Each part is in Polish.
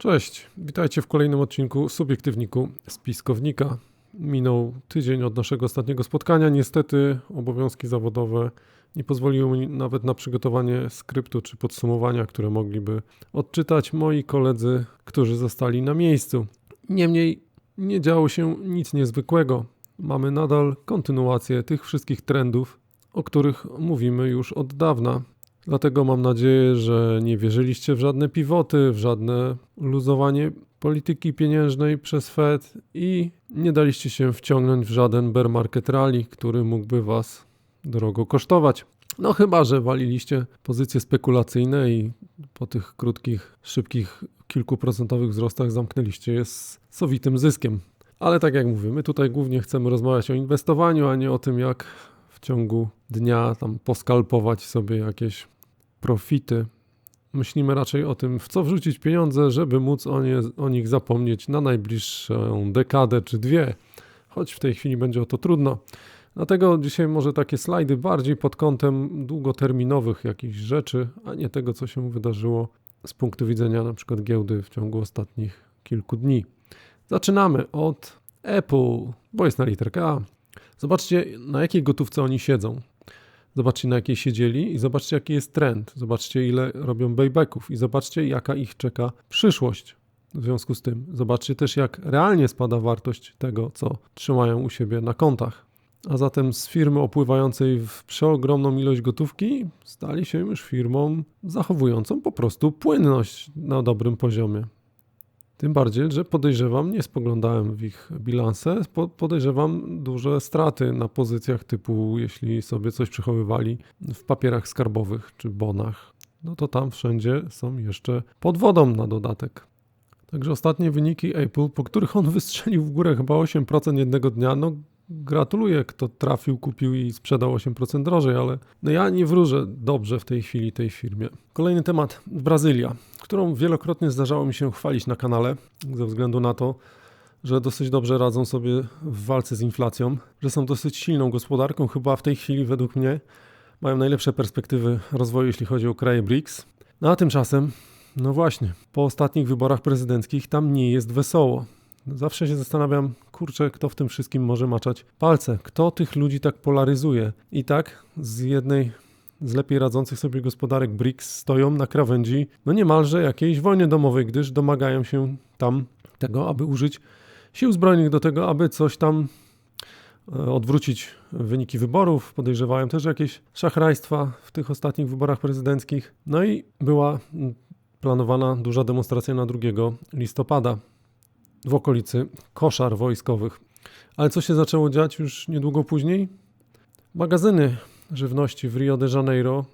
Cześć, witajcie w kolejnym odcinku Subiektywniku Spiskownika. Minął tydzień od naszego ostatniego spotkania. Niestety obowiązki zawodowe nie pozwoliły mi nawet na przygotowanie skryptu czy podsumowania, które mogliby odczytać moi koledzy, którzy zostali na miejscu. Niemniej nie działo się nic niezwykłego. Mamy nadal kontynuację tych wszystkich trendów, o których mówimy już od dawna. Dlatego mam nadzieję, że nie wierzyliście w żadne pivoty, w żadne luzowanie polityki pieniężnej przez Fed i nie daliście się wciągnąć w żaden bear market rally, który mógłby was drogo kosztować. No chyba, że waliliście pozycje spekulacyjne i po tych krótkich, szybkich, kilkuprocentowych wzrostach zamknęliście je z sowitym zyskiem. Ale tak jak mówimy, tutaj głównie chcemy rozmawiać o inwestowaniu, a nie o tym, jak w ciągu dnia tam poskalpować sobie jakieś profity. Myślimy raczej o tym, w co wrzucić pieniądze, żeby móc o, nie, o nich zapomnieć na najbliższą dekadę czy dwie, choć w tej chwili będzie o to trudno. Dlatego dzisiaj może takie slajdy bardziej pod kątem długoterminowych jakichś rzeczy, a nie tego, co się wydarzyło z punktu widzenia na przykład giełdy w ciągu ostatnich kilku dni. Zaczynamy od Apple, bo jest na literkę A. Zobaczcie, na jakiej gotówce oni siedzą. Zobaczcie, na jakiej siedzieli i zobaczcie, jaki jest trend. Zobaczcie, ile robią baybacków i zobaczcie, jaka ich czeka przyszłość. W związku z tym, zobaczcie też, jak realnie spada wartość tego, co trzymają u siebie na kontach. A zatem z firmy opływającej w przeogromną ilość gotówki stali się już firmą zachowującą po prostu płynność na dobrym poziomie. Tym bardziej, że podejrzewam, nie spoglądałem w ich bilanse, podejrzewam duże straty na pozycjach typu, jeśli sobie coś przechowywali w papierach skarbowych czy bonach, no to tam wszędzie są jeszcze pod wodą na dodatek. Także ostatnie wyniki Apple, po których on wystrzelił w górę chyba 8% jednego dnia, no gratuluję, kto trafił, kupił i sprzedał 8% drożej, ale no ja nie wróżę dobrze w tej chwili tej firmie. Kolejny temat, Brazylia, którą wielokrotnie zdarzało mi się chwalić na kanale, ze względu na to, że dosyć dobrze radzą sobie w walce z inflacją, że są dosyć silną gospodarką, chyba w tej chwili według mnie mają najlepsze perspektywy rozwoju, jeśli chodzi o kraje BRICS. No a tymczasem, no właśnie, po ostatnich wyborach prezydenckich tam nie jest wesoło. Zawsze się zastanawiam, kurczę, kto w tym wszystkim może maczać palce, kto tych ludzi tak polaryzuje. I tak z jednej z lepiej radzących sobie gospodarek BRICS stoją na krawędzi no niemalże jakiejś wojny domowej, gdyż domagają się tam tego, aby użyć sił zbrojnych do tego, aby coś tam e, odwrócić wyniki wyborów. Podejrzewają też jakieś szachrajstwa w tych ostatnich wyborach prezydenckich. No i była planowana duża demonstracja na 2 listopada w okolicy koszar wojskowych. Ale co się zaczęło dziać już niedługo później? Magazyny żywności w Rio de Janeiro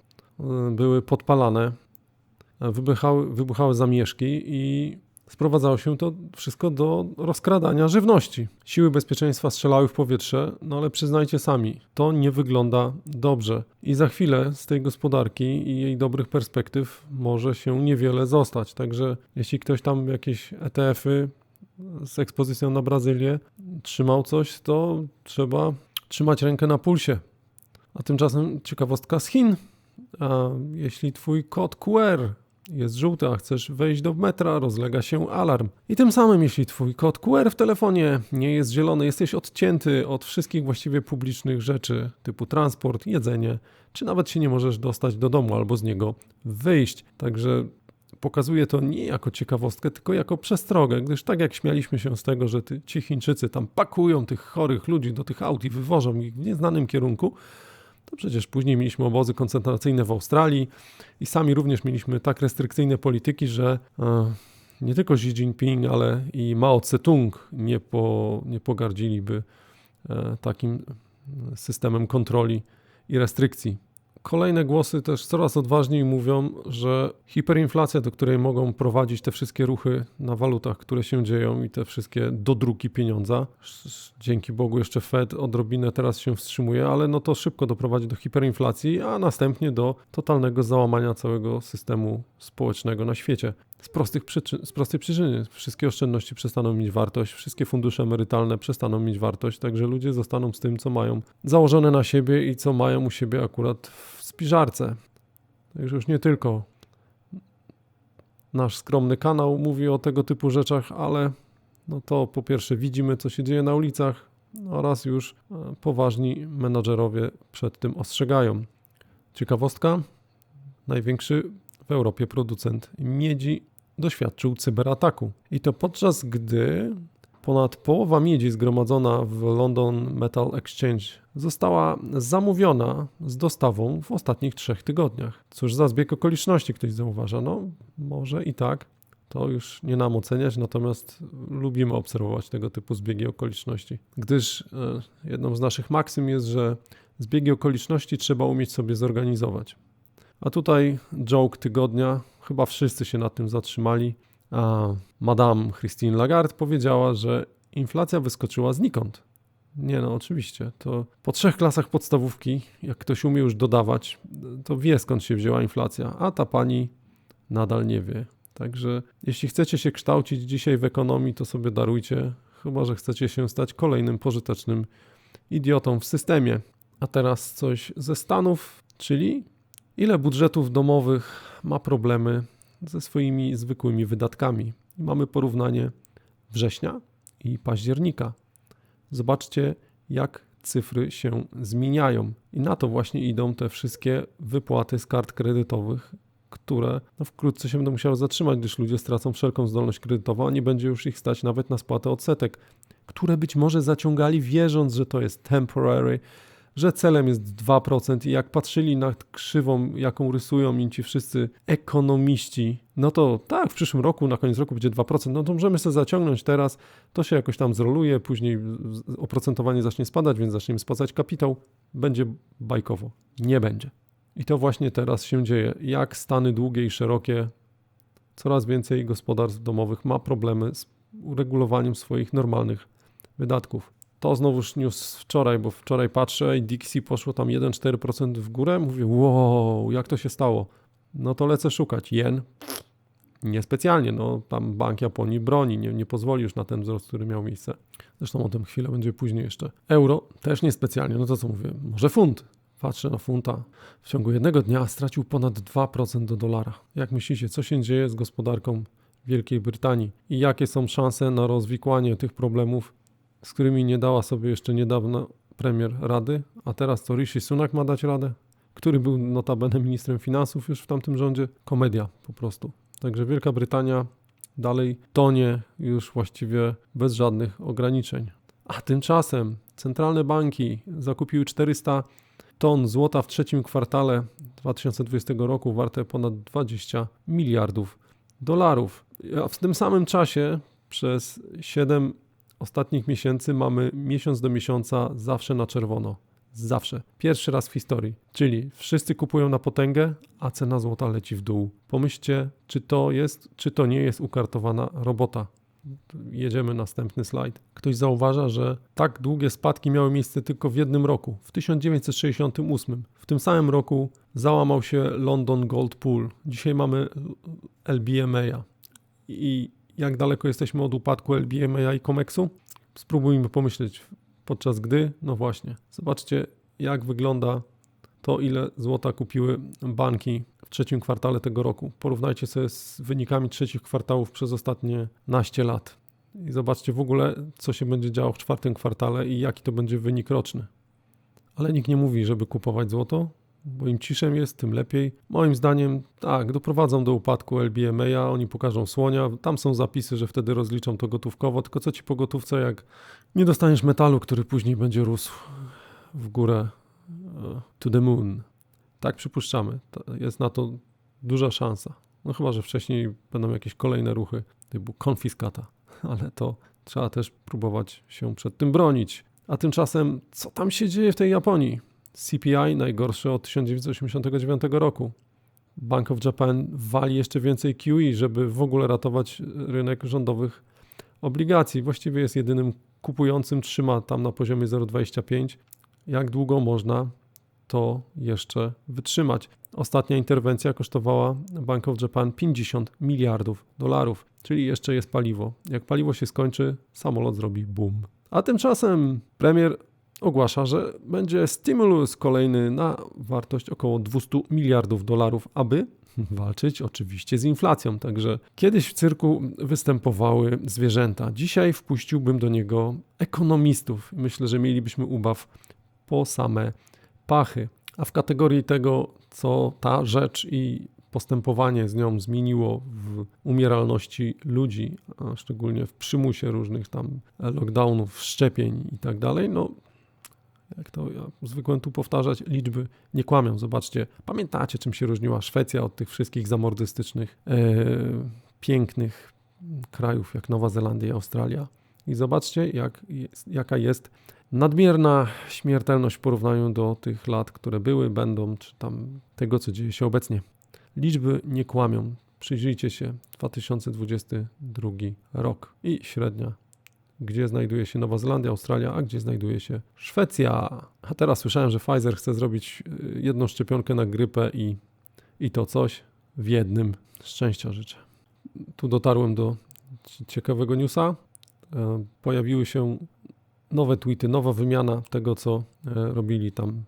e, były podpalane, wybuchały, wybuchały zamieszki i sprowadzało się to wszystko do rozkradania żywności. Siły bezpieczeństwa strzelały w powietrze, no ale przyznajcie sami, to nie wygląda dobrze. I za chwilę z tej gospodarki i jej dobrych perspektyw może się niewiele zostać. Także jeśli ktoś tam jakieś ETF-y z ekspozycją na Brazylię trzymał coś, to trzeba trzymać rękę na pulsie. A tymczasem ciekawostka z Chin. A jeśli twój kod QR jest żółty, a chcesz wejść do metra, rozlega się alarm. I tym samym, jeśli twój kod QR w telefonie nie jest zielony, jesteś odcięty od wszystkich właściwie publicznych rzeczy, typu transport, jedzenie, czy nawet się nie możesz dostać do domu albo z niego wyjść. Także pokazuje to nie jako ciekawostkę, tylko jako przestrogę, gdyż tak jak śmialiśmy się z tego, że ci Chińczycy tam pakują tych chorych ludzi do tych aut i wywożą ich w nieznanym kierunku, to przecież później mieliśmy obozy koncentracyjne w Australii i sami również mieliśmy tak restrykcyjne polityki, że e, nie tylko Xi Jinping, ale i Mao Tse-tung nie, po, nie pogardziliby e, takim systemem kontroli i restrykcji. Kolejne głosy też coraz odważniej mówią, że hiperinflacja, do której mogą prowadzić te wszystkie ruchy na walutach, które się dzieją i te wszystkie dodruki pieniądza, dzięki Bogu jeszcze Fed odrobinę teraz się wstrzymuje, ale no to szybko doprowadzi do hiperinflacji, a następnie do totalnego załamania całego systemu społecznego na świecie. Z, prostych przyczyn, z prostej przyczyny. Wszystkie oszczędności przestaną mieć wartość, wszystkie fundusze emerytalne przestaną mieć wartość, także ludzie zostaną z tym, co mają założone na siebie i co mają u siebie akurat w spiżarce. Także już nie tylko nasz skromny kanał mówi o tego typu rzeczach, ale no to po pierwsze widzimy, co się dzieje na ulicach, oraz już e, poważni menadżerowie przed tym ostrzegają. Ciekawostka: największy w Europie producent miedzi doświadczył cyberataku. I to podczas gdy ponad połowa miedzi zgromadzona w London Metal Exchange została zamówiona z dostawą w ostatnich trzech tygodniach. Cóż za zbieg okoliczności ktoś zauważa. No, może i tak. To już nie nam oceniać, natomiast lubimy obserwować tego typu zbiegi okoliczności, gdyż e, jedną z naszych maksym jest, że zbiegi okoliczności trzeba umieć sobie zorganizować. A tutaj joke tygodnia, chyba wszyscy się nad tym zatrzymali. A Madame Christine Lagarde powiedziała, że inflacja wyskoczyła znikąd. Nie no, oczywiście. To po trzech klasach podstawówki, jak ktoś umie już dodawać, to wie skąd się wzięła inflacja, a ta pani nadal nie wie. Także jeśli chcecie się kształcić dzisiaj w ekonomii, to sobie darujcie, chyba że chcecie się stać kolejnym pożytecznym idiotą w systemie. A teraz coś ze Stanów, czyli ile budżetów domowych ma problemy ze swoimi zwykłymi wydatkami. Mamy porównanie września i października. Zobaczcie, jak cyfry się zmieniają. I na to właśnie idą te wszystkie wypłaty z kart kredytowych które no, wkrótce się będą musiały zatrzymać, gdyż ludzie stracą wszelką zdolność kredytową, a nie będzie już ich stać nawet na spłatę odsetek, które być może zaciągali wierząc, że to jest temporary, że celem jest 2% i jak patrzyli na krzywą, jaką rysują im ci wszyscy ekonomiści, no to tak, w przyszłym roku, na koniec roku będzie 2%, no to możemy sobie zaciągnąć teraz, to się jakoś tam zroluje, później oprocentowanie zacznie spadać, więc zaczniemy spłacać kapitał, będzie bajkowo. Nie będzie. I to właśnie teraz się dzieje. Jak stany długie i szerokie, coraz więcej gospodarstw domowych ma problemy z uregulowaniem swoich normalnych wydatków. To znowuż news wczoraj, bo wczoraj patrzę i Dixie poszło tam 1,4% w górę. Mówię, wow, jak to się stało? No to lecę szukać. Jen? Niespecjalnie, no tam Bank Japonii broni, nie, nie pozwoli już na ten wzrost, który miał miejsce. Zresztą o tym chwilę będzie później jeszcze. Euro też niespecjalnie, no to co mówię, może funt, Patrzę na funta. W ciągu jednego dnia stracił ponad 2% do dolara. Jak myślicie, co się dzieje z gospodarką Wielkiej Brytanii i jakie są szanse na rozwikłanie tych problemów, z którymi nie dała sobie jeszcze niedawno premier rady, a teraz to Rishi Sunak ma dać radę, który był notabene ministrem finansów już w tamtym rządzie. Komedia po prostu. Także Wielka Brytania dalej tonie już właściwie bez żadnych ograniczeń. A tymczasem centralne banki zakupiły 400 ton złota w trzecim kwartale 2020 roku warte ponad 20 miliardów dolarów. A w tym samym czasie przez 7 ostatnich miesięcy mamy miesiąc do miesiąca zawsze na czerwono. Zawsze. Pierwszy raz w historii. Czyli wszyscy kupują na potęgę, a cena złota leci w dół. Pomyślcie, czy to jest, czy to nie jest ukartowana robota. Jedziemy następny slajd. Ktoś zauważa, że tak długie spadki miały miejsce tylko w jednym roku, w 1968. W tym samym roku załamał się London Gold Pool. Dzisiaj mamy LBMA. I jak daleko jesteśmy od upadku LBMA i Comexu? Spróbujmy pomyśleć, podczas gdy, no właśnie, zobaczcie jak wygląda to, ile złota kupiły banki w trzecim kwartale tego roku. Porównajcie sobie z wynikami trzecich kwartałów przez ostatnie naście lat. I zobaczcie w ogóle, co się będzie działo w czwartym kwartale i jaki to będzie wynik roczny. Ale nikt nie mówi, żeby kupować złoto, bo im ciszej jest, tym lepiej. Moim zdaniem, tak, doprowadzą do upadku LBMA, oni pokażą słonia, tam są zapisy, że wtedy rozliczą to gotówkowo, tylko co ci po gotówce, jak nie dostaniesz metalu, który później będzie rósł w górę e, to the moon. Tak przypuszczamy. Jest na to duża szansa. No chyba, że wcześniej będą jakieś kolejne ruchy typu konfiskata, ale to trzeba też próbować się przed tym bronić. A tymczasem, co tam się dzieje w tej Japonii? CPI najgorsze od 1989 roku. Bank of Japan wali jeszcze więcej QE, żeby w ogóle ratować rynek rządowych obligacji. Właściwie jest jedynym kupującym, trzyma tam na poziomie 0,25. Jak długo można to jeszcze wytrzymać. Ostatnia interwencja kosztowała Bank of Japan 50 miliardów dolarów, czyli jeszcze jest paliwo. Jak paliwo się skończy, samolot zrobi boom. A tymczasem premier ogłasza, że będzie stymulus kolejny na wartość około 200 miliardów dolarów, aby walczyć oczywiście z inflacją. Także kiedyś w cyrku występowały zwierzęta. Dzisiaj wpuściłbym do niego ekonomistów. Myślę, że mielibyśmy ubaw po same pachy. A w kategorii tego, co ta rzecz i postępowanie z nią zmieniło w umieralności ludzi, a szczególnie w przymusie różnych tam lockdownów, szczepień i tak dalej, no to ja zwykłem tu powtarzać, liczby nie kłamią. Zobaczcie, pamiętacie czym się różniła Szwecja od tych wszystkich zamordystycznych, e, pięknych krajów jak Nowa Zelandia i Australia. I zobaczcie, jak, jaka jest nadmierna śmiertelność w porównaniu do tych lat, które były, będą, czy tam tego, co dzieje się obecnie. Liczby nie kłamią. Przyjrzyjcie się 2022 rok i średnia gdzie znajduje się Nowa Zelandia, Australia, a gdzie znajduje się Szwecja. A teraz słyszałem, że Pfizer chce zrobić y, jedną szczepionkę na grypę i, i to coś w jednym. Szczęścia życzę. Tu dotarłem do ciekawego newsa. E, pojawiły się nowe tweety, nowa wymiana tego, co e, robili tam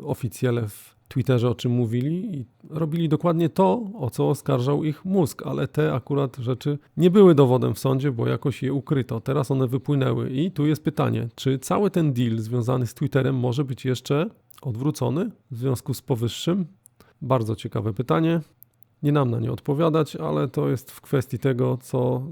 e, oficjele w Twitterze o czym mówili i robili dokładnie to, o co oskarżał ich mózg, ale te akurat rzeczy nie były dowodem w sądzie, bo jakoś je ukryto. Teraz one wypłynęły i tu jest pytanie, czy cały ten deal związany z Twitterem może być jeszcze odwrócony w związku z powyższym? Bardzo ciekawe pytanie. Nie nam na nie odpowiadać, ale to jest w kwestii tego, co,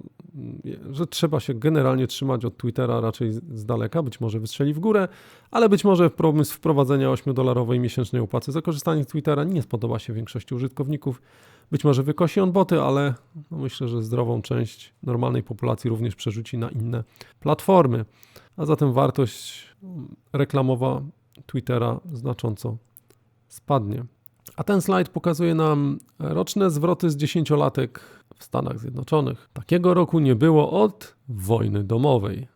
że trzeba się generalnie trzymać od Twittera raczej z daleka. Być może wystrzeli w górę, ale być może pomysł wprowadzenia 8-dolarowej miesięcznej opłaty za korzystanie z Twittera nie spodoba się większości użytkowników. Być może wykosi on boty, ale no myślę, że zdrową część normalnej populacji również przerzuci na inne platformy. A zatem wartość reklamowa Twittera znacząco spadnie. A ten slajd pokazuje nam roczne zwroty z dziesięciolatek w Stanach Zjednoczonych. Takiego roku nie było od wojny domowej.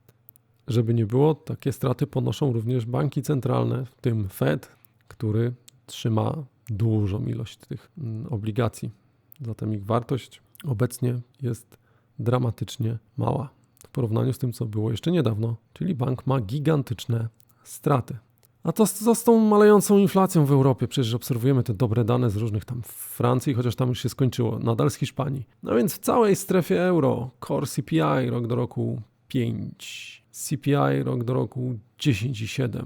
Żeby nie było, takie straty ponoszą również banki centralne, w tym Fed, który trzyma dużą ilość tych mm, obligacji. Zatem ich wartość obecnie jest dramatycznie mała w porównaniu z tym, co było jeszcze niedawno, czyli bank ma gigantyczne straty. A to co z tą malejącą inflacją w Europie? Przecież obserwujemy te dobre dane z różnych tam Francji, chociaż tam już się skończyło, nadal z Hiszpanii. No więc w całej strefie euro core CPI rok do roku 5, CPI rok do roku 10,7.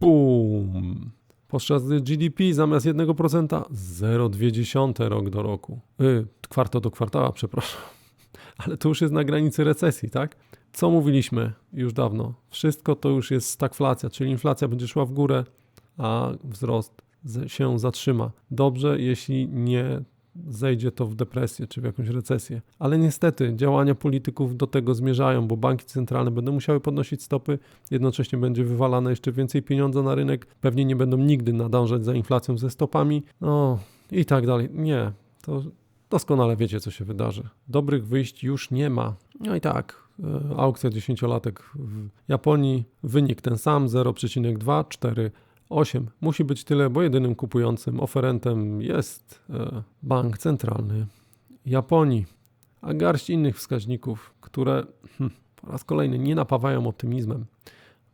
Boom! Podczas GDP zamiast 1% 0,2 rok do roku. Yy, kwartał do kwartała, przepraszam. Ale to już jest na granicy recesji, tak? co mówiliśmy już dawno? Wszystko to już jest stagflacja, czyli inflacja będzie szła w górę, a wzrost się zatrzyma. Dobrze, jeśli nie zejdzie to w depresję czy w jakąś recesję. Ale niestety działania polityków do tego zmierzają, bo banki centralne będą musiały podnosić stopy, jednocześnie będzie wywalane jeszcze więcej pieniądza na rynek, pewnie nie będą nigdy nadążać za inflacją ze stopami, no i tak dalej. Nie, to doskonale wiecie, co się wydarzy. Dobrych wyjść już nie ma. No i tak, E, aukcja 10-latek w Japonii, wynik ten sam 0,248. Musi być tyle, bo jedynym kupującym oferentem jest e, bank centralny Japonii, a garść innych wskaźników, które hm, po raz kolejny nie napawają optymizmem.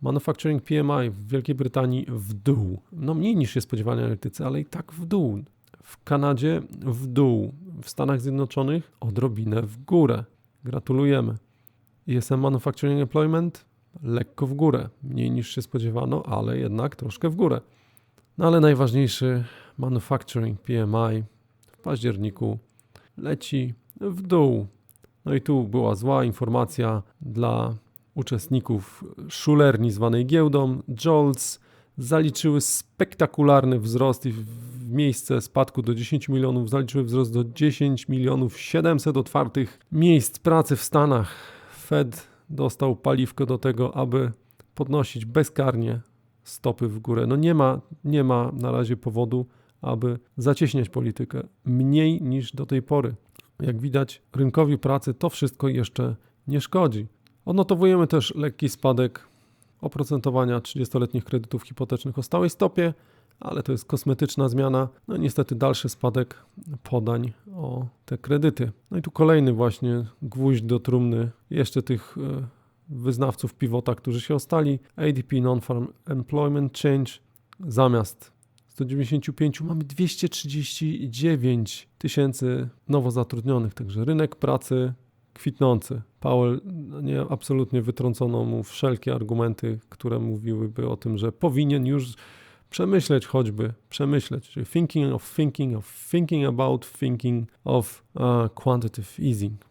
Manufacturing PMI w Wielkiej Brytanii w dół. No mniej niż się spodziewali analitycy, ale i tak w dół. W Kanadzie w dół. W Stanach Zjednoczonych odrobinę w górę. Gratulujemy. ESM Manufacturing Employment lekko w górę, mniej niż się spodziewano, ale jednak troszkę w górę. No ale najważniejszy Manufacturing PMI w październiku leci w dół. No i tu była zła informacja dla uczestników szulerni zwanej giełdą. JOLTS zaliczyły spektakularny wzrost i w miejsce spadku do 10 milionów zaliczyły wzrost do 10 milionów 700 otwartych miejsc pracy w Stanach. Fed dostał paliwko do tego, aby podnosić bezkarnie stopy w górę. No nie ma, nie ma na razie powodu, aby zacieśniać politykę mniej niż do tej pory. Jak widać, rynkowi pracy to wszystko jeszcze nie szkodzi. Odnotowujemy też lekki spadek oprocentowania 30-letnich kredytów hipotecznych o stałej stopie, ale to jest kosmetyczna zmiana. No niestety dalszy spadek podań o te kredyty. No i tu kolejny właśnie gwóźdź do trumny jeszcze tych e, wyznawców pivota, którzy się ostali. ADP Non-Farm Employment Change zamiast 195 mamy 239 tysięcy nowo zatrudnionych, także rynek pracy kwitnący. Powell no nie, absolutnie wytrącono mu wszelkie argumenty, które mówiłyby o tym, że powinien już przemyśleć choćby, przemyśleć, czyli thinking of thinking of thinking about thinking of uh, quantitative easing.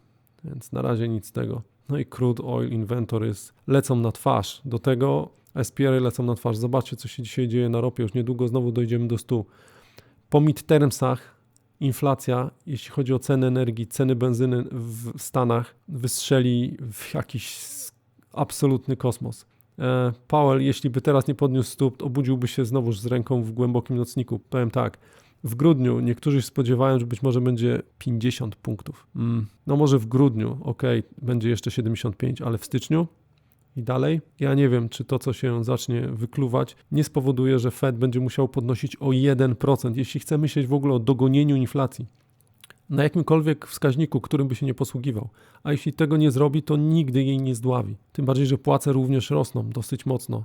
Więc na razie nic z tego. No i crude oil inventories lecą na twarz. Do tego SPR lecą na twarz. Zobaczcie, co się dzisiaj dzieje na ropie. Już niedługo znowu dojdziemy do 100. Po midtermsach inflacja, jeśli chodzi o ceny energii, ceny benzyny w Stanach wystrzeli w jakiś absolutny kosmos. E, Powell, jeśli by teraz nie podniósł stóp, obudziłby się znowuż z ręką w głębokim nocniku. Powiem tak, w grudniu niektórzy spodziewają, że być może będzie 50 punktów. Mm, no może w grudniu, ok, będzie jeszcze 75, ale w styczniu i dalej. Ja nie wiem, czy to, co się zacznie wykluwać, nie spowoduje, że Fed będzie musiał podnosić o 1%, jeśli chce myśleć w ogóle o dogonieniu inflacji. Na jakimkolwiek wskaźniku, którym by się nie posługiwał. A jeśli tego nie zrobi, to nigdy jej nie zdławi. Tym bardziej, że płace również rosną dosyć mocno.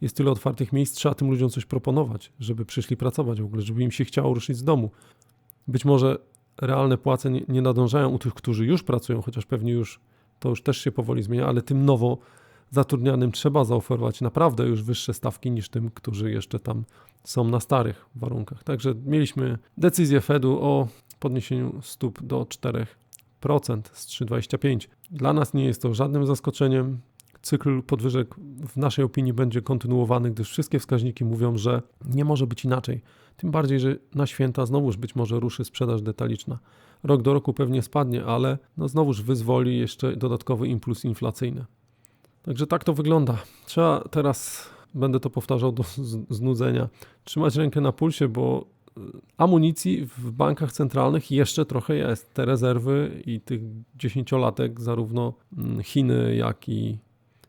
Jest tyle otwartych miejsc, trzeba tym ludziom coś proponować, żeby przyszli pracować w ogóle, żeby im się chciało ruszyć z domu. Być może realne płace nie, nie nadążają u tych, którzy już pracują, chociaż pewnie już to już też się powoli zmienia, ale tym nowo zatrudnianym trzeba zaoferować naprawdę już wyższe stawki niż tym, którzy jeszcze tam są na starych warunkach. Także mieliśmy decyzję Fedu o podniesieniu stóp do 4% z 3,25. Dla nas nie jest to żadnym zaskoczeniem. Cykl podwyżek w naszej opinii będzie kontynuowany, gdyż wszystkie wskaźniki mówią, że nie może być inaczej. Tym bardziej, że na święta znowuż być może ruszy sprzedaż detaliczna. Rok do roku pewnie spadnie, ale no znowuż wyzwoli jeszcze dodatkowy impuls inflacyjny. Także tak to wygląda. Trzeba teraz, będę to powtarzał do znudzenia, trzymać rękę na pulsie, bo y, amunicji w bankach centralnych jeszcze trochę jest. Te rezerwy i tych dziesięciolatek, zarówno mm, Chiny, jak i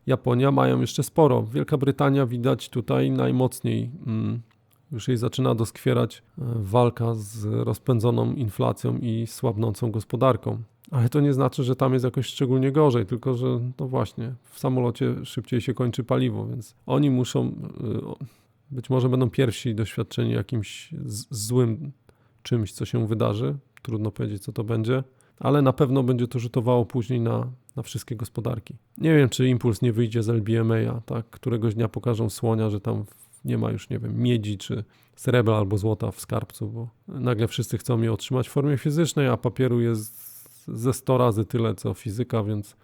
Japonia mają jeszcze sporo. Wielka Brytania widać tutaj najmocniej. Mm, już jej zaczyna doskwierać e, walka z rozpędzoną inflacją i słabnącą gospodarką. Ale to nie znaczy, że tam jest jakoś szczególnie gorzej, tylko że no właśnie, w samolocie szybciej się kończy paliwo, więc oni muszą, y, być może będą pierwsi doświadczeni jakimś złym czymś, co się wydarzy. Trudno powiedzieć, co to będzie, ale na pewno będzie to rzutowało później na, na wszystkie gospodarki. Nie wiem, czy impuls nie wyjdzie z LBMA, tak? Któregoś dnia pokażą słonia, że tam nie ma już, nie wiem, miedzi czy srebra albo złota w skarbcu, bo nagle wszyscy chcą je otrzymać w formie fizycznej, a papieru jest ze 100 razy tyle co fizyka, więc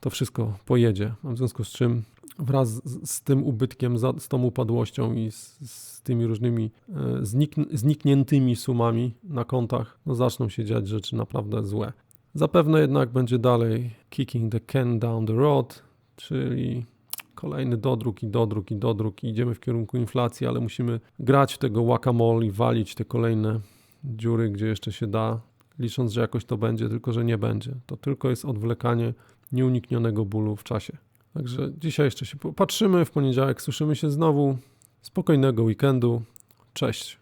to wszystko pojedzie. W związku z czym wraz z, tym ubytkiem, z tą upadłością i z, z tymi różnymi e, znik, znikniętymi sumami na kontach, no zaczną się dziać rzeczy naprawdę złe. Zapewne jednak będzie dalej kicking the can down the road, czyli kolejny dodruk i dodruk i dodruk i idziemy w kierunku inflacji, ale musimy grać w tego whack-a-mole i walić te kolejne dziury, gdzie jeszcze się da, licząc, że jakoś to będzie, tylko że nie będzie. To tylko jest odwlekanie nieuniknionego bólu w czasie. Także dzisiaj jeszcze się popatrzymy, w poniedziałek słyszymy się znowu. Spokojnego weekendu. Cześć.